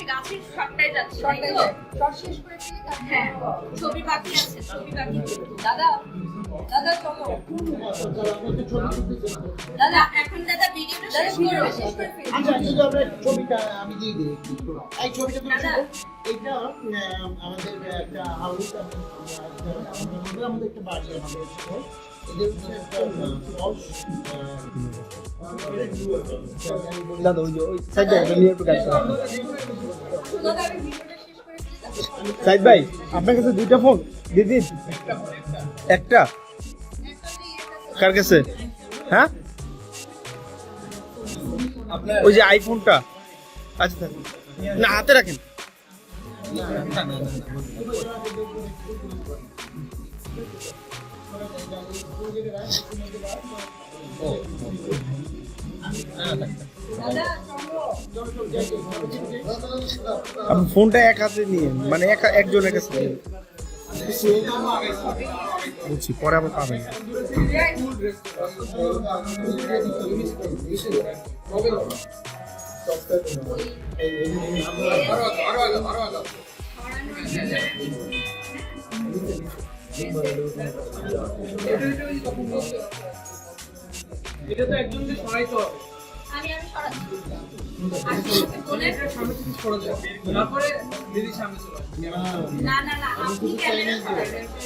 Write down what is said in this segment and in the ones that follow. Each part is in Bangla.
হচ্ছে গাছের যাচ্ছে শর্টটাই। শর্ট শেষ করেছি হ্যাঁ ছবি বাকি আছে ছবি বাকি দাদা দাদা চলো। দাদা এখন দাদা ভিডিওটা শেষ করো। শেষ করে আচ্ছা যদি আমরা ছবিটা আমি দিয়ে দিই এই ছবিটা তুমি এটা আহ, আমাদের একটা হাউস আমাদের একটা বাড়ি আমাদের একটা দাদা, ওই সাইড ভাই একটু আমি তারপরে সাইড ভাই, আপনার কাছে দুইটা ফোন দিদি একটা? কার কাছে? হ্যাঁ? ওই যে আইফোনটা আচ্ছা থাকুন না, হাতে রাখেন। আপনি ফোনটা এক হাতে নিয়ে মানে এক একজনের কাছে। বুঝছি পরে আবার পাবেন এটা তো একজনকে সরাইতে হবে আমি আমি না না না আপনি ক্যামেরা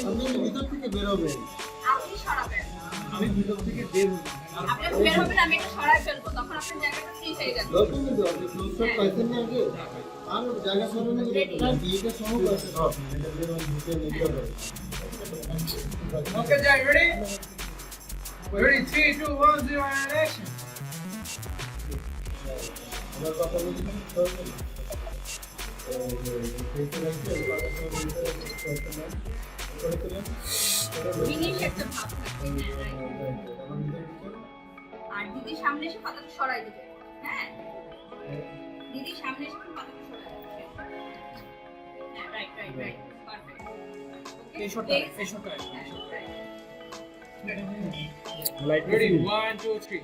আপনি ভিতর থেকে বেরোবেন আপনি সরাবেন আমি ভিতর থেকে বের হই আপনি বের হবেন আমি এটা সরাই ফেলব তখন আপনার জায়গাটা ফ্রি হয়ে যাবে দরকার নেই তো, আপনি close shot পাইছেন না আগে? আর জায়গা সরানো গেলে না, বিয়েটা সহ পাইছেন। এটা বেরোন, ঢুকে নিতে হবে। ওকে যাই রেডি রেডি 3 2 1 0 and action। আর দিদি সামনে এসে পাতাটা সরাই দিবে। হ্যাঁ? দিদি সামনে এসে পাতাটা সরাই দিবে। হ্যাঁ রাইট রাইট রাইট পারফেক্ট এই শটটা এই শটটা লাইট রেডি 1 2 3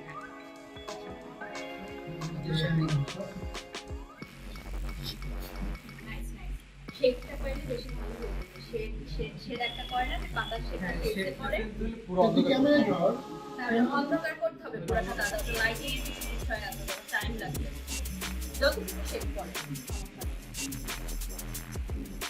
নাইস নাইস শেকটা পাইলে বেশি ভালো হবে। শেড শেড শেড একটা করে না পাতা শেডটা শেডে পরে। পুরো যদি ক্যামেরা ধর, তাহলে অন্ধকার করতে হবে পুরোটা দাদা। তো লাইটিং বিষয় আছে টাইম লাগবে। যতটুকু শেড পড়ে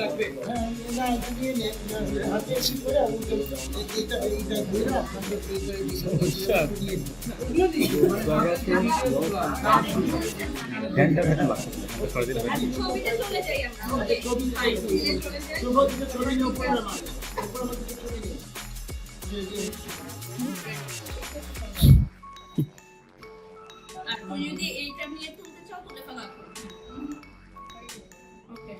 লাগবে। আর যদি এইটা নিয়ে তুলতে চাও তুলে ফেলা ওকে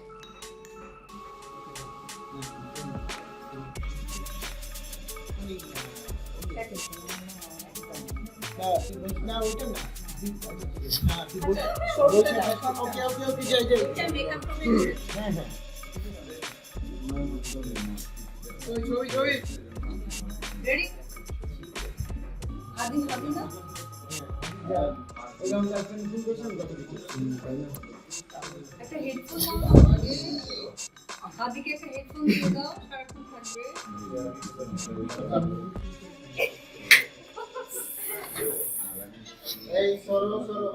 না, তুই না, ওকে, ওকে, ওকে, যাই, যাই। হ্যাঁ, হ্যাঁ। রেডি আদি হবে না। একটা হেডফোন দাও আদিকে একটা হেডফোন দিয়ে দাও সারাক্ষণ থাকবে Hey, soru soru.